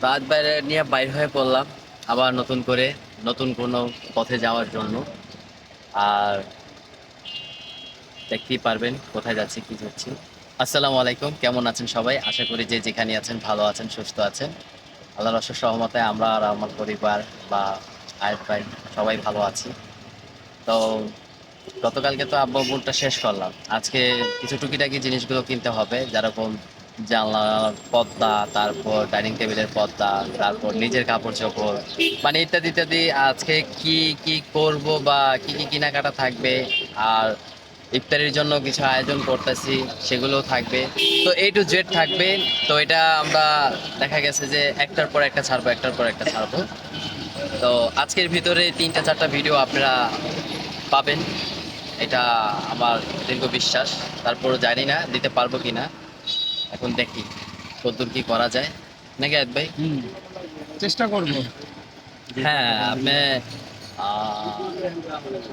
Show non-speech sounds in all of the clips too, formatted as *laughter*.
তো আজ বাইরে নিয়ে বাইর হয়ে পড়লাম, আবার নতুন করে, নতুন কোনো পথে যাওয়ার জন্য। আর দেখতেই পারবেন কোথায় যাচ্ছি, কি যাচ্ছি। আসসালামু আলাইকুম, কেমন আছেন সবাই? আশা করি যে যেখানে আছেন ভালো আছেন, সুস্থ আছেন। আল্লাহর অশেষ সহমতে আমরা আর আমার পরিবার বা আয়ের ভাই সবাই ভালো আছি। তো গতকালকে তো আব্বা বোনটা শেষ করলাম। আজকে কিছু টুকিটাকি জিনিসগুলো কিনতে হবে, যেরকম জানলার পর্দা, তারপর ডাইনিং টেবিলের পর্দা, তারপর নিজের কাপড় চোপড় মানে ইত্যাদি ইত্যাদি। আজকে কি কি করব বা কি কি কেনাকাটা থাকবে? আর ইফতারির জন্য কিছু আয়োজন করতেছি সেগুলো থাকবে। তো এ টু জেড থাকবে। তো এটা আমরা দেখা গেছে যে একটার পর একটা ছাড়বো, একটার পর একটা ছাড়বো। তো আজকের ভিতরে তিনটা, চারটা ভিডিও আপনারা পাবেন। এটা আমার দীর্ঘ বিশ্বাস। তারপর জানি না দিতে পারব কি না এখন দেখি কতদূর কি করা যায়। নাকি আয়াত ভাই? চেষ্টা করব। হ্যাঁ আপনি আহ,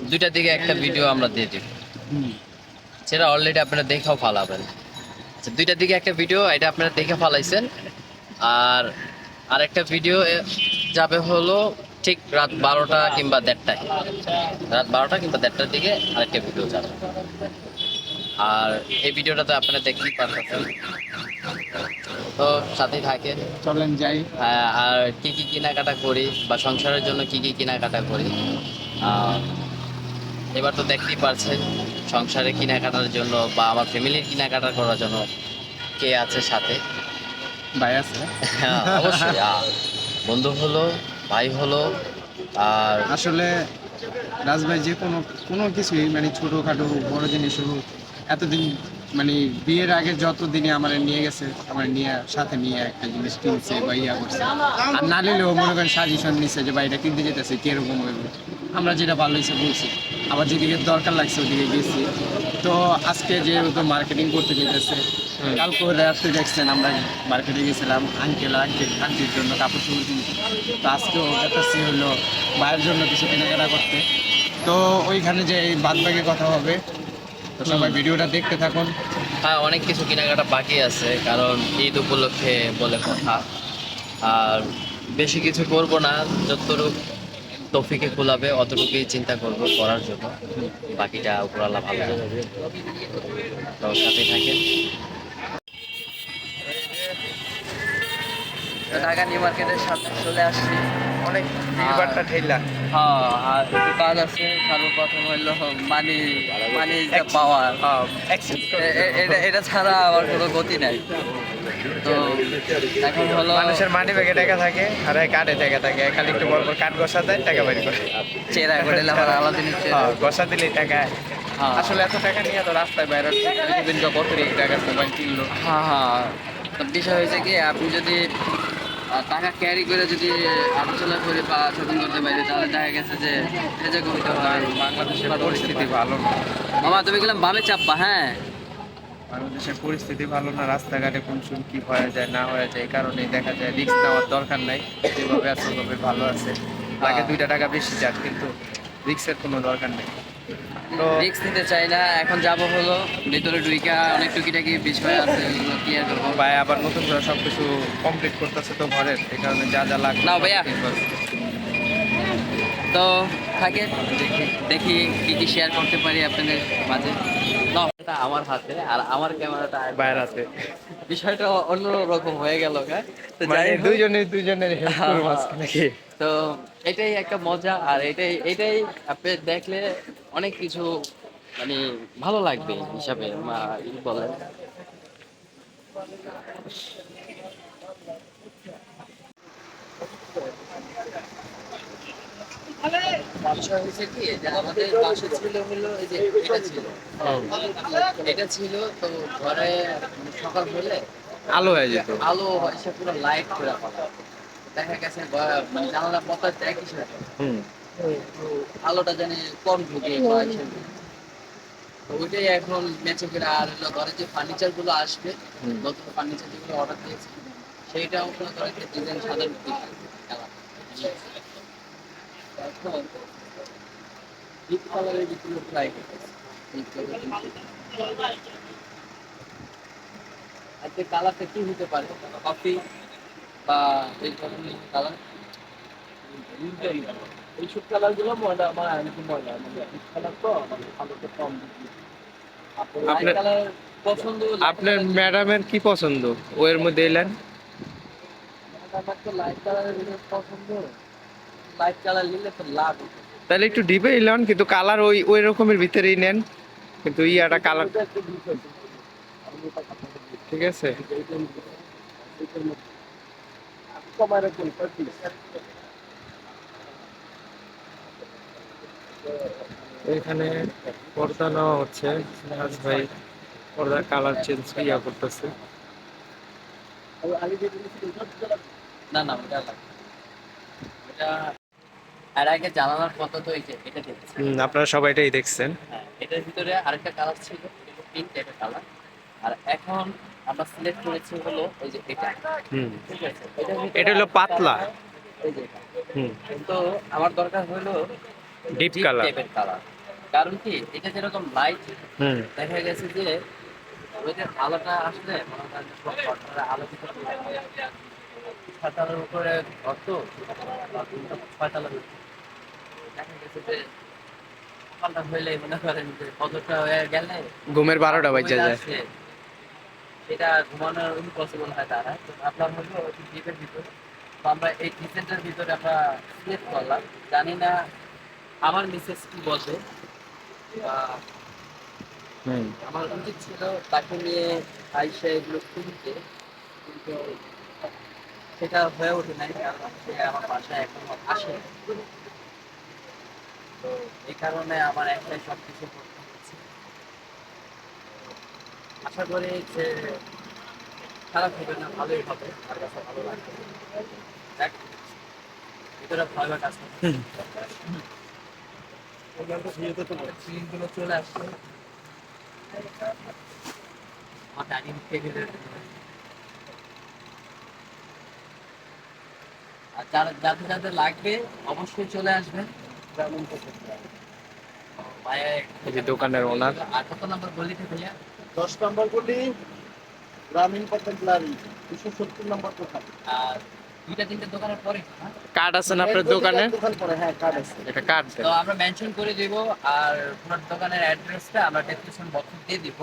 দুইটার দিকে একটা ভিডিও আমরা দিয়ে দিব। সেটা অলরেডি আপনারা দেখেও ফালাবেন। আচ্ছা, দুইটার দিকে একটা ভিডিও এটা আপনারা দেখে ফালাইছেন। আর আরেকটা ভিডিও যাবে হলো ঠিক রাত বারোটা কিংবা দেড়টায়। রাত বারোটা কিংবা দেড়টার দিকে আরেকটা ভিডিও যাবে। আর এই ভিডিওটা তো আপনারা দেখতেই পারতেছেন তো সাথেই থাকেন। চলেন যাই। হ্যাঁ, আর কি কি কেনাকাটা করি বা সংসারের জন্য কি কি কেনাকাটা করি? এবার তো দেখতেই পারছেন সংসারে কেনাকাটার জন্য বা আমার ফ্যামিলির কেনাকাটা করার জন্য কে আছে সাথে? ভাই আছে। হ্যাঁ অবশ্যই বন্ধু হলো ভাই হলো আর আসলে রাজভাই যে কোনো কোনো কিছুই মানে ছোটোখাটো বড় জিনিস হোক এতদিন মানে বিয়ের আগে যত দিনে আমার নিয়ে গেছে আমার নিয়ে সাথে নিয়ে একটা জিনিস কিনছে বা ইয়া করছে। আর না নিলেও মনে করেন সাজেশন নিচ্ছে যে বা এটা কিনতে যেতেছে কীরকম হইবে আমরা যেটা ভালো হয়েছে বলছি। আবার যেদিকে দরকার লাগছে ওদিকে গেছি। তো আজকে যেহেতু মার্কেটিং করতে যেতেছে। কালকে রাত্রে দেখছেন আমরা মার্কেটে গেছিলাম আঙ্কেল আঙ্কেল আন্টির জন্য কাপড় চোপড় কিনতে। তো আজকেও যাচ্ছি হলো মায়ের জন্য কিছু কেনাকাটা করতে। তো ওইখানে যে এই বাদ বাকি কথা হবে তো সবাই ভিডিওটা দেখতে থাকুন। হ্যাঁ অনেক কিছু কেনাকাটা বাকি আছে, কারণ ঈদ উপলক্ষে বলে কথা। আর বেশি কিছু করব না, যতটুকু তফিকে খোলাবে অতটুকুই চিন্তা করব করার জন্য। বাকিটা উপরাল্লা ভালো জানে। তো সাথে থাকেন। ঢাকা নিউ মার্কেটের সামনে চলে আসছি। অনেক ঠেলা হ্যাঁ আর কাজ আছে সর্বপ্রথম হইল মানি মানি পাওয়ার এটা এটা ছাড়া আমার কোনো গতি নাই। তো এখন হলো মানুষের মানি ব্যাগে টাকা থাকে আর এই কার্ডে টাকা থাকে খালি একটু বড় বড় কার্ড ঘষা দেয় টাকা বের করে। চেরা করে আমার আলাদিনের চেরা। হ্যাঁ, দিলে টাকা। হ্যাঁ। আসলে এত টাকা নিয়ে তো রাস্তায় বাইরে পৃথিবীর কত মোবাইল কিনলো। হ্যাঁ হ্যাঁ। বিষয় হয়েছে কি আপনি যদি টাকা ক্যারি করে যদি আলোচনা করে বা শপিং করতে পারি তাহলে দেখা গেছে যে এরকম হইতে হয় বাংলাদেশের পরিস্থিতি। ভালো না। মামা তুমি গেলাম বামে চাপবা হ্যাঁ। বাংলাদেশের পরিস্থিতি ভালো না রাস্তাঘাটে কোন সময় কি হয়ে যায় না হয়ে যায় এই কারণে দেখা যায় রিক্স নেওয়ার দরকার নাই যেভাবে আছে ওভাবে ভালো আছে। হ্যাঁ। দুইটা টাকা বেশি যাক কিন্তু রিক্সের কোনো দরকার নেই। তো রিক্স নিতে চাই না এখন যাব হলো ভিতরে ঢুইকা অনেক টুকিটাকি বিষয় আছে ওগুলো ক্লিয়ার করব ভাই আবার নতুন করে সবকিছু কমপ্লিট করতেছে তো ঘরের এই কারণে যা যা লাগবে নাও ভাইয়া। সব তো থাকে দেখি কি কি শেয়ার করতে পারি আপনাদের মাঝে আমার হাতে আর আমার ক্যামেরাটা। বাইরে আছে বিষয়টা অন্যরকম হয়ে গেল হ্যাঁ তো মানে যাই দুইজনে দুইজনের হেল্প করব। আজকে নাকি তো এটাই একটা মজা আর এটাই এটাই আপনি দেখলে অনেক কিছু মানে ভালো লাগবে হিসাবে বলেন বিষয় হয়েছে কি? যে আমাদের বাসা ছিল হলো এই যে এটা ছিল। এটা ছিল তো ঘরে সকাল হলে আলো হয়ে যেত। আলো এসে পুরো লাইট করে দেখা গেছে মানে জানালা পথা কিছু আলোটা জানি কম ঢুকে ওইটাই এখন মেচে করে আর ঘরে যে ফার্নিচারগুলো আসবে নতুন ফার্নিচার যেগুলো অর্ডার দিয়েছি সেইটাও মনে করে যে ডিজাইন এখন ডিপ কালারের ভিতরে ট্রাই করতেছি। আজকে কালারটা কি হতে পারে? কফি বা এই ধরনের কালার এইসব ময়লা আমার আইনকে ময়লা। মানে কালার তো মানে আলোতে কম। আপনার- কালার পছন্দ আপনার ম্যাডামের কি পছন্দ? ওর মধ্যে এলেন? আমার তো লাইট কালারের পছন্দ। লাইট কালার নিলে তো লাভ তাহলে একটু ডিপে এলেন কিন্তু কালার ওই ওই রকমের ভিতরেই নেন। কিন্তু ইয়াটা কালার। ঠিক আছে এইটার মধ্যে, এইটার মধ্যে। কমায় রাখুন, please। এখানে পর্দা নেওয়া হচ্ছে। রাজ ভাই পর্দার কালার চেঞ্জ ইয়া করতেছে। না না ওটা আর আগে জানালার কত তো এই যে এটা দেখছি আপনারা সবাই এটাই দেখছেন। হ্যাঁ এটার ভিতরে আরেকটা কালার ছিল পিঙ্ক টাইপের কালার আর এখন আমরা সিলেক্ট করেছি হলো এই যে এটা। হুম। ঠিক আছে? এটা হলো পাতলা। এই যে কিন্তু আমার দরকার হলো color. টাইপের কালার কারণ কি? এটা যেরকম লাইট হুম। দেখা গেছে যে ওইটার আলোটা আসলে মনে আলো উপরে ঘর তো ছয়তলার দেখা গেছে যে সকালটা হইলে মনে করেন যে কতটা হয়ে গেলে ঘুমের বারোটা বাজে যায়। সেটা ঘুমানোর ইম্পসিবল হয় তারা। তো আপনার হলো ডিপের ভিতরে। তো আমরা এই কিচেনটার ভিতরে আমরা সিলেক্ট করলাম। জানি না আমার মিসেস কি বলবে। আমার উচিত ছিল তাকে নিয়ে আইসা এগুলো কিনতে কিন্তু সেটা হয়ে ওঠে নাই কারণ সে আমার বাসায় এখনও আসে তো এই কারণে আমার একটাই সব কিছু করতে আশা করি যে খারাপ হবে না ভালোই হবে। আমার কাছে ভালো লাগবে। দেখ ভিতরে ভয় বা কাজ চলে আসছে। আমার ডাইনিং টেবিলের আর যারা যাদের যাদের লাগবে অবশ্যই চলে আসবেন। ভাইয়া দোকানের ওনার আর কত নম্বর গলিতে ভাইয়া? দশ নম্বর গলি গ্রামীণ পদ্ধতি দুশো সত্তর নম্বর দোকান। আর দুইটা তিনটে দোকানের পরে হ্যাঁ? কার্ড আছে না আপনার দোকানে? দোকান পরে হ্যাঁ কার্ড আছে। এটা কার্ড তো আমরা মেনশন করে দিব আর পুরো দোকানের অ্যাড্রেসটা আমরা ডেসক্রিপশন বক্সে দিয়ে দিব।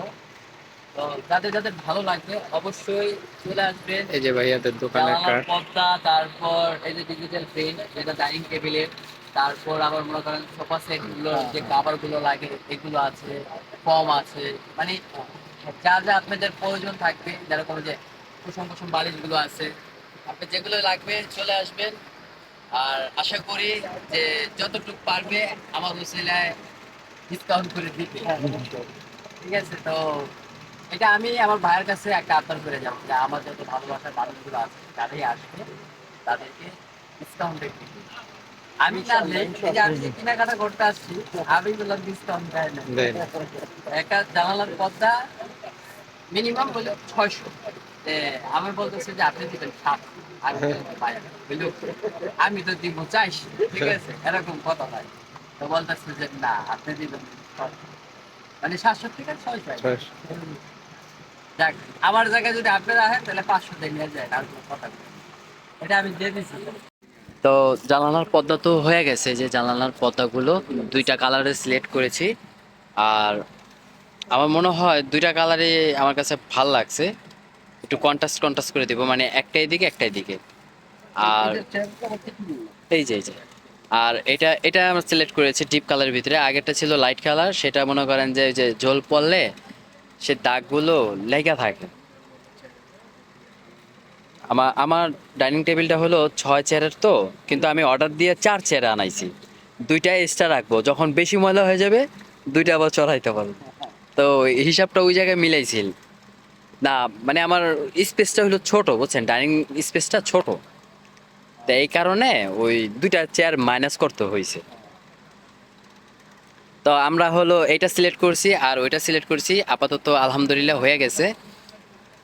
তো যাদের যাদের ভালো লাগবে অবশ্যই চলে আসবেন। এই যে ভাইয়াদের দোকানের কার্ড। পর্দা তারপর এই যে ডিজিটাল প্রিন্ট যেটা ডাইনিং টেবিলের তারপর আবার মনে করেন সোফা সেটগুলো যে কাভারগুলো লাগে এগুলো আছে ফর্ম আছে। মানে যা যা আপনাদের প্রয়োজন থাকবে যেরকম যে কুসুম কুসুম বালিশগুলো আছে আপনি যেগুলো লাগবে চলে আসবেন। আর আশা করি যে যতটুকু পারবে আমার উসিলায় ডিসকাউন্ট করে দিবে। ঠিক আছে তো এটা আমি আমার ভাইয়ের কাছে একটা আবদার করে যাব যে আমার যত ভালোবাসার মানুষগুলো আছে তারাই আসবে তাদেরকে ডিসকাউন্ট দিই। আমি জানলে এই যে আমি কেনাকাটা করতে আসছি আমি বললাম ডিসকাউন্ট দেয় না। একটা জানালার পর্দা মিনিমাম বলে ছয়শো। আমি বলতেছি যে আপনি দিবেন সাত আমি তো দিব চাইছি ঠিক আছে? এরকম কথা হয়। তো বলতেছে যে না আপনি দিবেন মানে সাতশো থেকে ছয়শো। যাক আমার জায়গায় যদি আপনারা আসেন তাহলে পাঁচশো দিয়ে নিয়ে যায় আর কোনো কথা এটা আমি দিয়ে দিচ্ছি তো জানালার পর্দা তো হয়ে গেছে যে জানালার পর্দাগুলো দুইটা কালারে সিলেক্ট করেছি। আর আমার মনে হয় দুইটা কালারে আমার কাছে ভালো লাগছে। একটু কন্ট্রাস্ট কন্ট্রাস্ট করে দিব মানে একটাই দিকে একটাই দিকে। আর এই যে এই যে। আর এটা এটা আমরা সিলেক্ট করেছি ডিপ কালারের ভিতরে। আগেরটা ছিল লাইট কালার সেটা মনে করেন যে যে জল পড়লে সে দাগগুলো লেগে থাকে। আমার আমার ডাইনিং টেবিলটা হলো ছয় চেয়ারের তো, কিন্তু আমি অর্ডার দিয়ে চার চেয়ারে আনাইছি। দুইটা এক্সট্রা রাখব, যখন বেশি ময়লা হয়ে যাবে, দুইটা আবার চড়াইতে পারব। তো হিসাবটা ওই জায়গায় মিলাইছিল। না মানে আমার স্পেসটা হলো ছোট, বুঝছেন? ডাইনিং স্পেসটা ছোট। তো এই কারণে ওই দুইটা চেয়ার মাইনাস করতে হয়েছে তো আমরা হলো এটা সিলেক্ট করছি, আর ওইটা সিলেক্ট করছি, আপাতত আলহামদুলিল্লাহ হয়ে গেছে।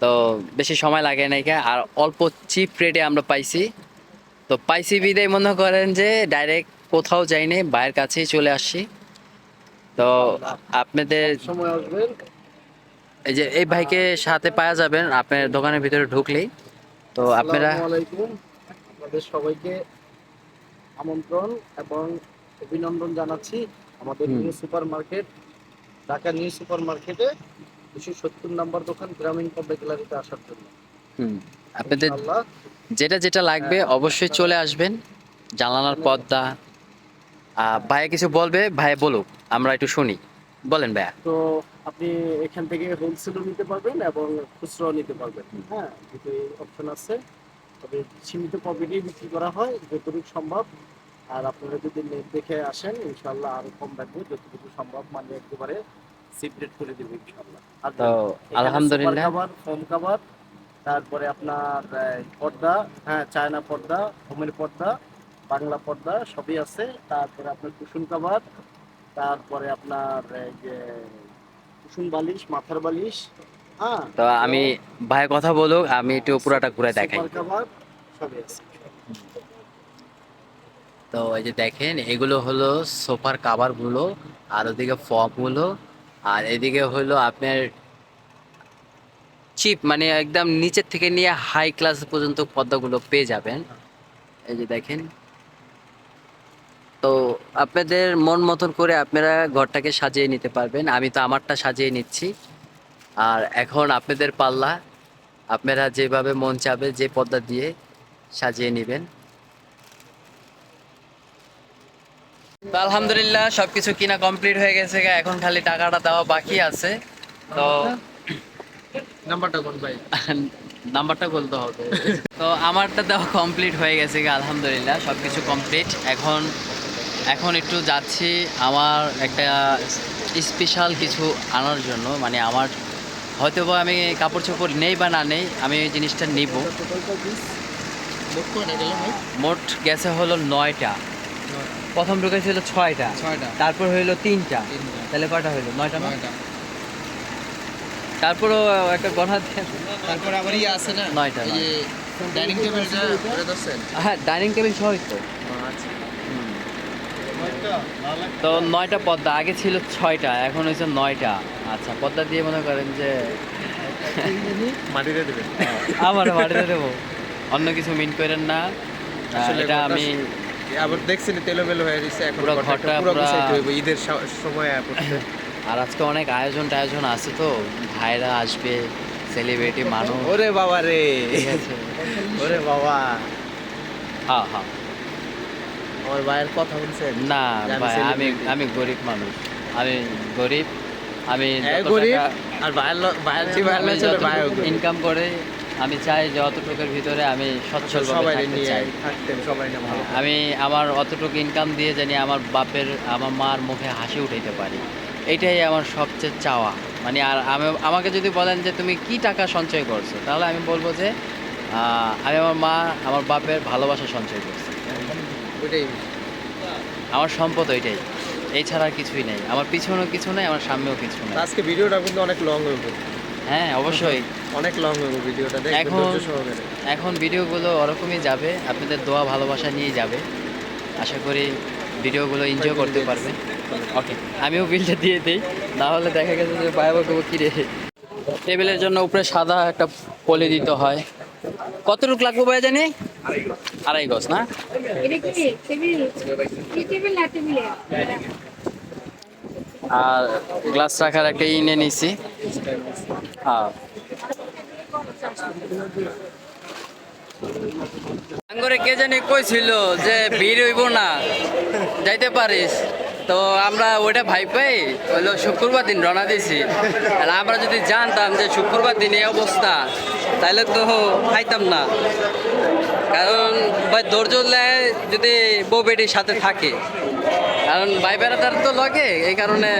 তো বেশি সময় লাগে নাই কে, আর অল্প চিপ রেটে আমরা পাইছি। তো পাইছি বিদায় মনে করেন যে ডাইরেক্ট কোথাও যাইনি বাইরের কাছেই চলে আসছি। তো আপনাদের সময় আসবেন? এই যে এই ভাইকে সাথে পাওয়া যাবেন আপনার দোকানের ভিতরে ঢুকলেই। তো আপনারা আপনাদের সবাইকে আমন্ত্রণ এবং অভিনন্দন জানাচ্ছি। আমাদের new super market Dhaka new super মার্কেটে দুশো সত্তর নম্বর দোকান গ্রামীণ পদ্মা গ্যালারিতে আসার জন্য। হুম, আপনাদের যেটা যেটা লাগবে অবশ্যই চলে আসবেন জানালার পর্দা আহ, ভাইয়া কিছু বলবে? ভাই বলুক আমরা একটু শুনি। বলেন ভাইয়া। তো আপনি এখান থেকে হোলসেলও নিতে পারবেন এবং খুচরাও নিতে পারবেন। হ্যাঁ দুটোই অপশন আছে। তবে সীমিত প্রফিটেই বিক্রি করা হয় যতটুকু সম্ভব। আর আপনারা যদি নেট দেখে আসেন ইনশাল্লাহ আরও কম রাখব যতটুকু সম্ভব মানে একেবারে সিপারেট করে দেবো ইনশাল্লাহ আর তো আলহামদুলিল্লাহ। ফোম কাভার তারপরে আপনার পর্দা হ্যাঁ চায়না পর্দা হোমের পর্দা বাংলা পর্দা সবই আছে। তারপরে আপনার কুসুম কাভার তারপরে আপনার যে কুসুম বালিশ মাথার বালিশ হ্যাঁ তো আমি ভাই কথা বলুক আমি একটু পুরাটা ঘুরে দেখাই। কাভার সবই আছে। তো এই যে দেখেন এগুলো হলো সোফার কাভারগুলো আর ওদিকে ফর্মগুলো আর এদিকে হলো আপনার চিপ মানে একদম নিচের থেকে নিয়ে হাই ক্লাস পর্যন্ত পর্দাগুলো পেয়ে যাবেন। এই যে দেখেন। তো আপনাদের মন মতন করে আপনারা ঘরটাকে সাজিয়ে নিতে পারবেন। আমি তো আমারটা সাজিয়ে নিচ্ছি। আর এখন আপনাদের পাল্লা, আপনারা যেভাবে মন চাবে যে পর্দা দিয়ে সাজিয়ে নেবেন। তো আলহামদুলিল্লাহ সবকিছু কিনা কমপ্লিট হয়ে গেছে এখন খালি টাকাটা দেওয়া বাকি আছে। তো নাম্বারটা কোন ভাই? *laughs* নাম্বারটা বলতে হবে। তো আমারটা দেওয়া কমপ্লিট হয়ে গেছে গা, আলহামদুলিল্লাহ সবকিছু কমপ্লিট এখন এখন একটু যাচ্ছি আমার একটা স্পেশাল কিছু আনার জন্য। মানে আমার হয়তো বা আমি কাপড় চোপড় নেই বা না নেই আমি এই জিনিসটা নিব। মোট গেছে হলো নয়টা। প্রথম ঢুকেছিল ছয়টা। ছয়টা। তারপর হইল তিনটা। তাহলে কয়টা হইল নয়টা নয়টা। তারপরও একটা কথা তারপর আবার ইয়ে আছে না? নয়টা, ডাইনিং টেবিলটা হ্যাঁ ডাইনিং টেবিল সহই তো। আচ্ছা তো নয়টা পদ্মা আগে ছিল ছয়টা এখন হয়েছে নয়টা। আচ্ছা পদ্মা দিয়ে মনে করেন যে মাটিতে দেবেন। আমার বাড়িতে দেবো। অন্য কিছু মিন করেন না। এটা আমি আবার দেখছেন তেলোমেলো হয়ে এখন পুরো ঘরটা ঘরটা পুরো গুছাইতে হইব ঈদের সময় পড়ছে *laughs* আর আজকে অনেক আয়োজন টায়োজন আছে তো ভাইরা আসবে সেলিব্রিটি মানুষ। *laughs* ওরে বাবা রে। *laughs* ওরে বাবা। হ্যাঁ হ্যাঁ। আমার ভাইয়ের কথা বলছেন না আমি ভাই আমি আমি গরিব মানুষ। আমি গরিব আমি হ্যাঁ গরিব আর ভাইয়ের ভাইয়ের ইনকাম করে আমি চাই যে অতটুকুর ভিতরে আমি না ভালো আমি আমার অতটুকু ইনকাম দিয়ে জানি আমার বাপের আমার মার মুখে হাসি উঠাইতে পারি। এটাই আমার সবচেয়ে চাওয়া। মানে আর আমি আমাকে যদি বলেন যে তুমি কি টাকা সঞ্চয় করছ তাহলে আমি বলব যে আমি আমার মা আমার বাপের ভালোবাসা সঞ্চয় করছি। ওইটাই। আমার সম্পদ ওইটাই। এছাড়া আর কিছুই নেই। আমার পিছনেও কিছু নেই আমার সামনেও কিছু নেই। আজকে ভিডিওটা কিন্তু অনেক লং হইব হ্যাঁ অবশ্যই। অনেক লং হইব ভিডিওটা এখন- এখন ভিডিওগুলো ওরকমই যাবে আপনাদের দোয়া ভালোবাসা নিয়েই যাবে। আশা করি ভিডিওগুলো এনজয় করতে পারবে। ওকে আমিও বিলটা দিয়ে দিই না হলে দেখা গেছে যে বাবা কেউ কিরে টেবিলের জন্য উপরে সাদা একটা পলি দিতে হয়। কতটুকু লাগবে ভাই জানি? আড়াই গজ না? এটা কি টেবিল কি টেবিল না টেবিলে আর গ্লাস রাখার একটা ইনে নিছি। হ্যাঁ আঙ্গরে কে জানি কইছিল যে ভিড় হইব না, যাইতে পারিস। তো আমরা ওইটা ভাই পাই হইল শুক্রবার দিন রওনা দিছি আর আমরা যদি জানতাম যে শুক্রবার দিন এই অবস্থা তাহলে তো খাইতাম না। কারণ ভাই ধৈর্য যদি বউ বেটির সাথে থাকে, কারণ ভাই বেড়াতার তো লাগে, এই কারণে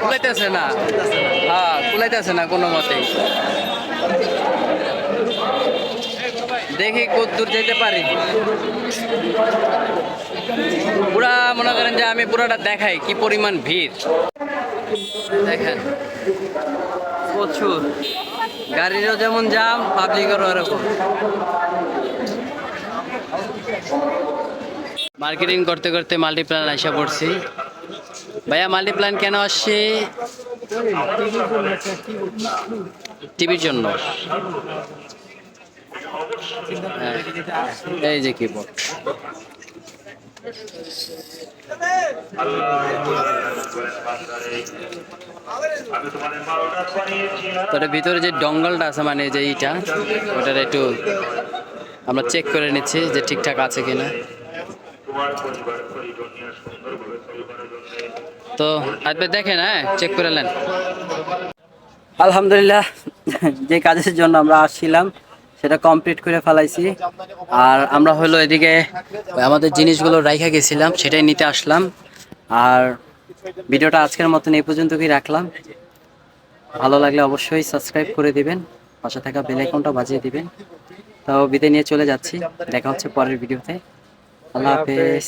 কুলাইতেছে না। হ্যাঁ কুলাইতেছে না কোনো মতেই। দেখি কত দূর যেতে পারি। পুরা মনে করেন যে আমি পুরাটা দেখাই, কি পরিমাণ ভিড়। দেখেন, প্রচুর। গাড়িরও যেমন জাম পাবলিকেরও এরকম। মার্কেটিং করতে করতে মাল্টিপ্ল্যান আসা পড়ছি। ভাইয়া মাল্টিপ্ল্যান কেন আসছে? টিভির জন্য। হ্যাঁ, এই যে কিবোর্ড তো ভিতরে যে ডঙ্গলটা আছে মানে যে ইটা ওটার একটু আমরা চেক করে নিচ্ছি যে ঠিকঠাক আছে কিনা। তো আপনি দেখেন হ্যাঁ চেক করে নেন। আলহামদুলিল্লাহ, যে কাজের জন্য আমরা আসছিলাম, সেটা কমপ্লিট করে ফেলাইছি। আর আমরা হলো এদিকে আমাদের জিনিসগুলো রাইখা গেছিলাম, সেটাই নিতে আসলাম। আর ভিডিওটা আজকের মতন এই পর্যন্তই রাখলাম। ভালো লাগলে অবশ্যই সাবস্ক্রাইব করে দিবেন, পাশে থাকা বেল আইকনটা বাজিয়ে দিবেন। তো বিদায় নিয়ে চলে যাচ্ছি, দেখা হচ্ছে পরের ভিডিওতে। আল্লাহ হাফেজ।